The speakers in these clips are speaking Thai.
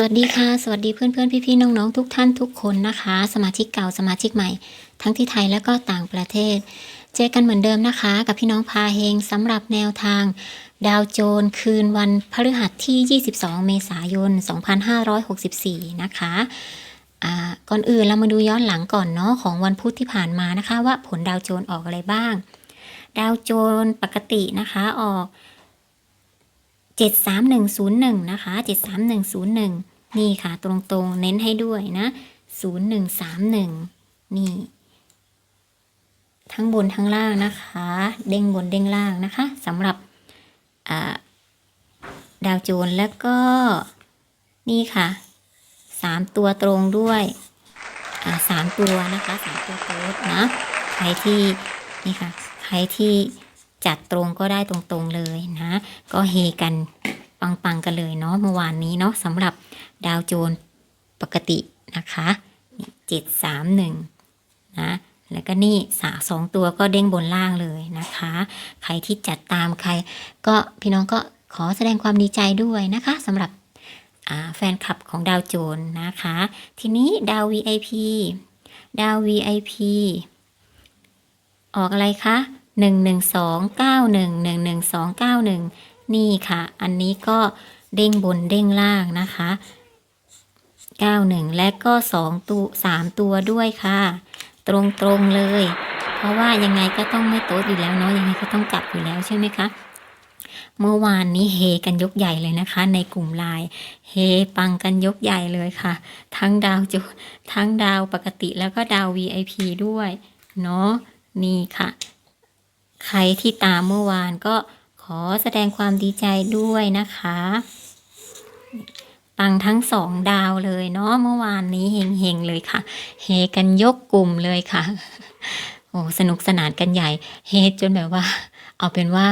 สวัสดีค่ะ สวัสดีเพื่อนเพื่อนพี่พี่ๆน้องๆทุกท่านทุกคนนะคะ สมาชิกเก่าสมาชิกใหม่ ทั้งที่ไทยและก็ต่างประเทศ เจอกันเหมือนเดิมนะคะ กับพี่น้องพาเฮงสำหรับแนวทาง ดาวโจนคืนวันพฤหัสที่ 22 เมษายน 2564 นะคะอ่าก่อนอื่นเรามาดูย้อนหลังก่อนเนาะของวันพุธที่ผ่านมานะคะ ว่าผลดาวโจนออกอะไรบ้าง ดาวโจนปกตินะคะออก 73101 นะคะ 73101 นี่ค่ะตรงๆ เน้นให้ด้วยนะ 0131 นี่ ทั้งบนทั้งล่างนะคะ เด้งบนเด้งล่างนะคะสำหรับดาวโจนแล้วก็นี่ค่ะสามตัวตรงด้วยสามตัวนะคะสามตัวโต๊ดนะใครที่นี่ค่ะใครที่จัดตรงก็ได้ตรงๆเลยนะ ก็เฮกัน กันเลยเนาะเมื่อวานนี้เนาะสำหรับดาวโจนปกตินะคะเจ็ดสามหนึ่งนะแล้วก็นี่สาสองตัวก็เด้งบนล่างเลยนะคะ ใครที่จัดตามใคร ก็พี่น้องก็ขอแสดงความดีใจด้วยนะคะสำหรับแฟนคลับของดาวโจนนะคะ ทีนี้ดาว VIP ดาว VIP ออกอะไรคะหนึ่งหนึ่งสองเก้าห นี่ค่ะ อันนี้ก็เด้งบนเด้งล่างนะคะเก้าหนึ่งและก็สองตัวสามตัวด้วยค่ะ ตรงๆเลย เพราะว่ายังไงก็ต้องไม่โต๊ดอยู่แล้วเนาะยังไงก็ต้องกลับอยู่แล้วใช่ไหมคะ เมื่อวานนี้เฮกันยกใหญ่เลยนะคะ ในกลุ่มไลน์เฮปังกันยกใหญ่เลยค่ะ ทั้งดาวจุทั้งดาวปกติแล้วก็ดาว VIP ด้วย เนาะนี่ค่ะ ใครที่ตามเมื่อวานก็ อแสดงความดีใจด้วยนะคะ ปังทั้งสองดาวเลยเนาะเมื่อวานนี้เฮงๆเลยค่ะ เฮกันยกกลุ่มเลยค่ะ โอ้สนุกสนานกันใหญ่ เฮจนแบบว่า เอาเป็นว่า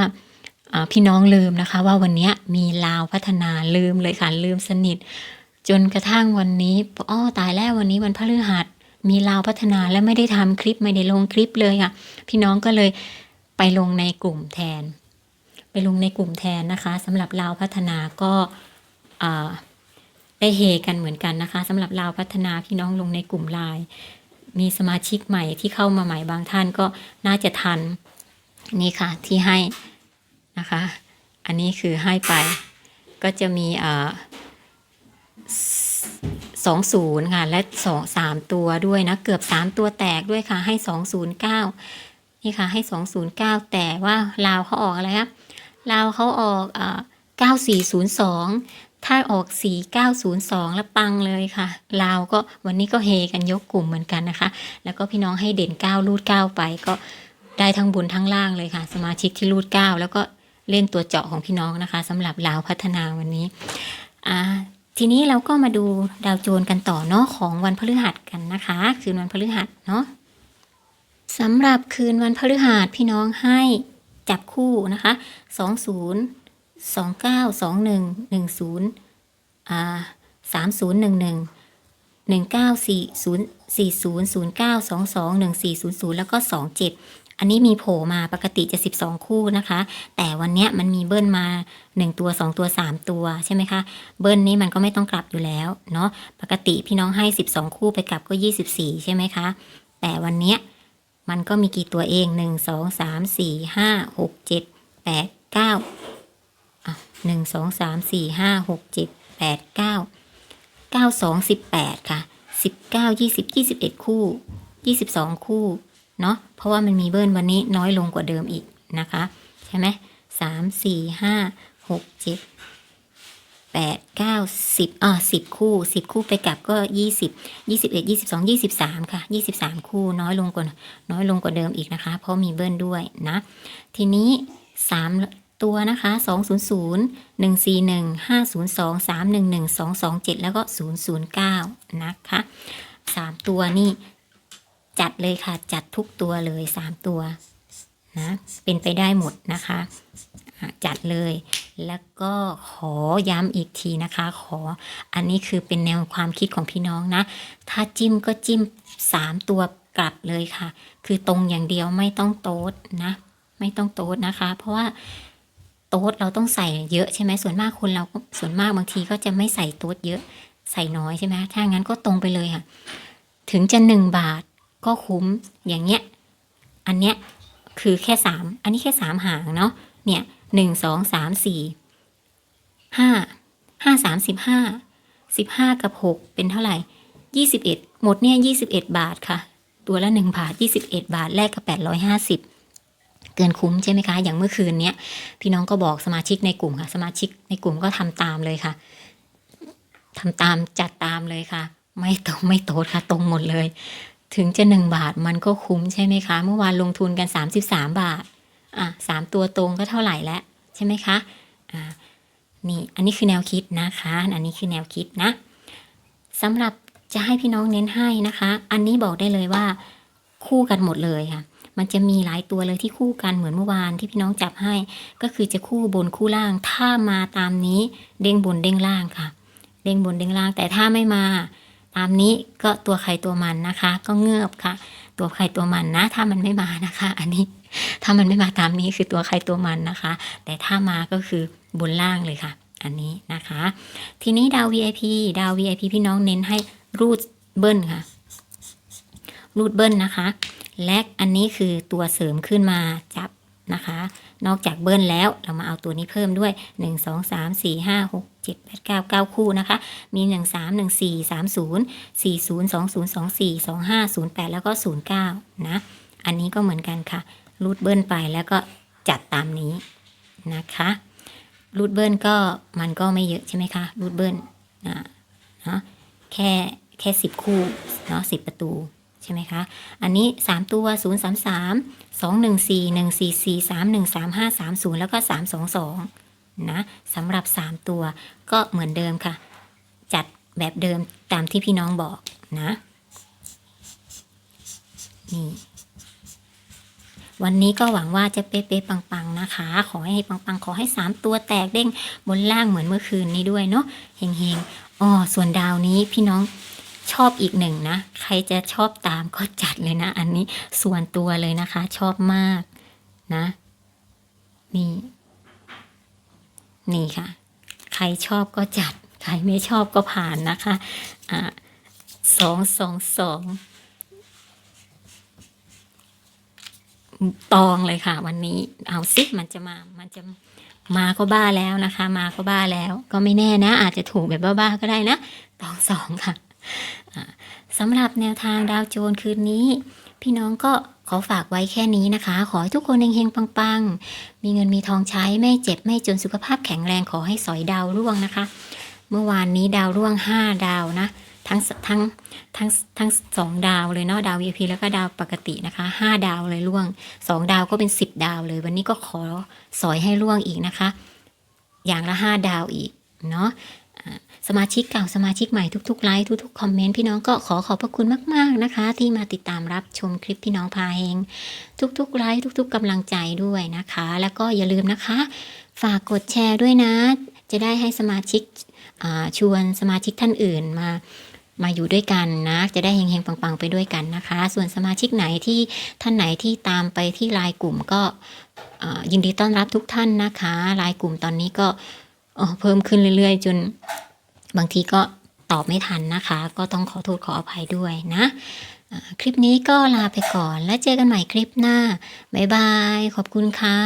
พี่น้องลืมนะคะ ว่าวันนี้มีลาวพัฒนาลืมเลยค่ะ ลืมสนิท จนกระทั่งวันนี้อ้อตายแล้ววันนี้วันพฤหัสมีลาวพัฒนาและไม่ได้ทำคลิปไม่ได้ลงคลิปเลยอะ พี่น้องก็เลยไปลงในกลุ่มแทน ลงในกลุ่มแทนนะคะสำหรับลาวพัฒนาก็ได้เฮกันเหมือนกันนะคะสำหรับลาวพัฒนาพี่น้องลงในกลุ่มไลน์มีสมาชิกใหม่ที่เข้ามาใหม่บางท่านก็น่าจะทันนี่ค่ะที่ให้นะคะ อันนี้คือให้ไปก็จะมีสองศูนย์ค่ะ และสองสามตัวด้วยนะ เกือบสามตัวแตกด้วยค่ะ ให้สองศูนย์เก้านี่ค่ะ ให้สองศูนย์เก้าแต่ว่าลาวเขาออกอะไรครับ ลาวเขาออกอ่าเก้าสี่ศูนย์สองถ้าออกสี่เก้าศูนย์สองแล้วปังเลยค่ะ ลาวก็วันนี้ก็เฮกันยกกลุ่มเหมือนกันนะคะ แล้วก็พี่น้องให้เด่นเก้ารูดเก้าไปก็ได้ทั้งบนทั้งล่างเลยค่ะ สมาชิกที่รูดเก้าแล้วก็เล่นตัวเจาะของพี่น้องนะคะสำหรับลาวพัฒนาวันนี้อ่าทีนี้เราก็มาดูดาวโจนกันต่อเนาะของวันพฤหัสกันนะคะ คืนวันพฤหัสเนาะสำหรับคืนวันพฤหัสพี่น้องให้ จับคู่นะคะสองศูนย์สองเก้าสองหนึ่งหนึ่งศูนย์อ่าสามศูนย์หนึ่งหนึ่งหนึ่งเก้าสี่ศูนย์สี่ศูนย์ศูนย์เก้าสองสองหนึ่งสี่ศูนย์ศูนย์แล้วก็สองเจ็ดอันนี้มีโผล่มาปกติจะสิบสองคู่นะคะ แต่วันเนี้ยมันมีเบิ้ลมาหนึ่งตัวสองตัวสามตัวใช่ไหมคะ เบิ้ลนี้มันก็ไม่ต้องกลับอยู่แล้วเนาะ ปกติพี่น้องให้ 12 คู่ไปกลับก็ 24 ใช่ไหมคะ แต่วันเนี้ย มันก็มีกี่ตัวเอง1 2 3 4 5 6 7 8 9อะ1 2 3 4 5 6 7 8 9 9 2 18ค่ะ19 20 21คู่22คู่เนาะเพราะว่ามันมีเบิ้ลวันนี้น้อยลงกว่าเดิมอีกนะคะ ใช่ไหมสามสี่ห้าหกเจ็ด แปดเก้าสิบอ่าสิบคู่สิบคู่ไปกลับก็ยี่สิบยี่สิบเอ็ดยี่สิบสองยี่สิบสามค่ะยี่สิบสามคู่น้อยลงกว่าน้อยลงกว่าเดิมอีกนะคะ เพราะมีเบิ้ลด้วยนะ ทีนี้สามตัวนะคะสองศูนย์ศูนย์หนึ่งสี่หนึ่งห้าศูนย์สองสามหนึ่งหนึ่งสองสองเจ็ดแล้วก็ศูนย์ศูนย์เก้านะคะสามตัวนี่จัดเลยค่ะ จัดทุกตัวเลยสามตัวนะเป็นไปได้หมดนะคะ จัดเลย แล้วก็ขอย้ำอีกทีนะคะ ขออันนี้คือเป็นแนวความคิดของพี่น้องนะ ถ้าจิ้มก็จิ้มสามตัวกลับเลยค่ะ คือตรงอย่างเดียวไม่ต้องโต๊ดนะ ไม่ต้องโต๊ดนะคะ เพราะว่าโต๊ดเราต้องใส่เยอะใช่ไหมส่วนมากคนเราส่วนมากบางทีก็จะไม่ใส่โต๊ดเยอะใส่น้อยใช่ไหมถ้างั้นก็ตรงไปเลยค่ะ ถึงจะหนึ่งบาทก็คุ้มอย่างเงี้ย อันเนี้ยคือแค่สามอันนี้แค่สามหางเนาะเนี่ย หนึ่งสองสามสี่ห้าห้าสามสิบห้าสิบห้ากับหกเป็นเท่าไหร่ยี่สิบเอ็ดหมดเนี่ยยี่สิบเอ็ดบาทค่ะ ตัวละหนึ่งบาทยี่สิบเอ็ดบาทแลกกับแปดร้อยห้าสิบเกินคุ้มใช่ไหมคะ อย่างเมื่อคืนเนี้ยพี่น้องก็บอกสมาชิกในกลุ่มค่ะ สมาชิกในกลุ่มก็ทำตามเลยค่ะทำตามจัดตามเลยค่ะ ไม่ตรงไม่โตดค่ะ ตรงหมดเลย ถึงจะหนึ่งบาทมันก็คุ้มใช่ไหมคะ เมื่อวานลงทุนกันสามสิบสามบาท อะสามตัวตรงก็เท่าไหร่แล้วใช่ไหมคะอ่านี่อันนี้คือแนวคิดนะคะ อันนี้คือแนวคิดนะสำหรับจะให้พี่น้องเน้นให้นะคะ อันนี้บอกได้เลยว่าคู่กันหมดเลยค่ะ มันจะมีหลายตัวเลยที่คู่กันเหมือนเมื่อวานที่พี่น้องจับให้ ก็คือจะคู่บนคู่ล่าง ถ้ามาตามนี้เด้งบนเด้งล่างค่ะ เด้งบนเด้งล่าง แต่ถ้าไม่มา ตามนี้ก็ตัวใครตัวมันนะคะ ก็เงือบค่ะ ตัวใครตัวมันนะ ถ้ามันไม่มานะคะ อันนี้ ถ้ามันไม่มาตามนี้คือตัวใครตัวมันนะคะ แต่ถ้ามาก็คือบนล่างเลยค่ะ อันนี้นะคะ ทีนี้ดาว VIP ดาว VIP พี่น้องเน้นให้รูดเบิ้ลค่ะ รูดเบิ้ลนะคะ และอันนี้คือตัวเสริมขึ้นมาจับนะคะ นอกจากเบิ้ลแล้วเรามาเอาตัวนี้เพิ่มด้วย 1 2 3 4 5 6 7 8 9 9 คู่นะคะ มี 1 3 1 4 3 0 4 0 2 0 2 4 2 5 0 8 แล้วก็ 0 9 นะ อันนี้ก็เหมือนกันค่ะ รูดเบิ้ลไปแล้วก็จัดตามนี้นะคะรูดเบิ้ลก็มันก็ไม่เยอะใช่ไหมคะรูดเบิ้ลอ่าเนาะแค่แค่สิบคู่เนาะสิบประตูใช่ไหมคะ อันนี้ 3 ตัว 0 3 3 2 1 4 1 4 4 3 1 3 5 3 0 แล้วก็ 3 2 2 นะสำหรับ 3 ตัวก็เหมือนเดิมค่ะ จัดแบบเดิมตามที่พี่น้องบอกนะ นี่ วันนี้ก็หวังว่าจะเป๊ะๆปังๆนะคะ ขอให้ปังๆ ขอให้ 3 ตัวแตกเด้งบนล่างเหมือนเมื่อคืนนี้ด้วยเนาะเฮงๆอ๋อส่วนดาวนี้พี่น้องชอบอีกหนึ่งนะ ใครจะชอบตามก็จัดเลยนะ อันนี้ส่วนตัวเลยนะคะ ชอบมากนะ นี่ นี่ค่ะ ใครชอบก็จัด ใครไม่ชอบก็ผ่านนะคะ อ่าสองสองสอง ตองเลยค่ะ วันนี้เอาสิมันจะมามันจะมาก็บ้าแล้วนะคะ มาก็บ้าแล้ว ก็ไม่แน่นะ อาจจะถูกแบบบ้าๆก็ได้นะตองสองค่ะสำหรับแนวทางดาวโจนคืนนี้ พี่น้องก็ขอฝากไว้แค่นี้นะคะ ขอให้ทุกคนเฮงๆปังๆ มีเงินมีทองใช้ไม่เจ็บไม่จนสุขภาพแข็งแรงขอให้สอยดาวร่วงนะคะ เมื่อวานนี้ดาวร่วงห้าดาวนะ ทั้งทั้งทั้งทั้งสองดาวเลยเนาะดาว VIP แล้วก็ดาวปกตินะคะห้าดาวเลยร่วงสองดาวก็เป็นสิบดาวเลย วันนี้ก็ขอสอยให้ร่วงอีกนะคะ อย่างละห้าดาวอีกเนาะสมาชิกเก่าสมาชิกใหม่ทุกๆไลค์ทุกๆคอมเมนต์พี่น้องก็ขอขอบพระคุณมากๆนะคะ ที่มาติดตามรับชมคลิปพี่น้องพาเฮงทุกๆไลค์ทุก ๆกำลังใจด้วยนะคะ แล้วก็อย่าลืมนะคะ ฝากกดแชร์ด้วยนะ จะได้ให้สมาชิกชวนสมาชิกท่านอื่นมา มาอยู่ด้วยกันนะ จะได้เฮงๆปังๆ ไปด้วยกันนะคะ ส่วนสมาชิกไหนที่ท่านไหนที่ตามไปที่ไลน์กลุ่มก็ยินดีต้อนรับทุกท่านนะคะไลน์กลุ่มตอนนี้ก็เพิ่มขึ้นเรื่อย ๆ จนบางทีก็ตอบไม่ทันนะคะ ก็ต้องขอโทษขออภัยด้วยนะ คลิปนี้ก็ลาไปก่อนแล้วเจอกันใหม่คลิปหน้า บ๊ายบาย ขอบคุณค่ะ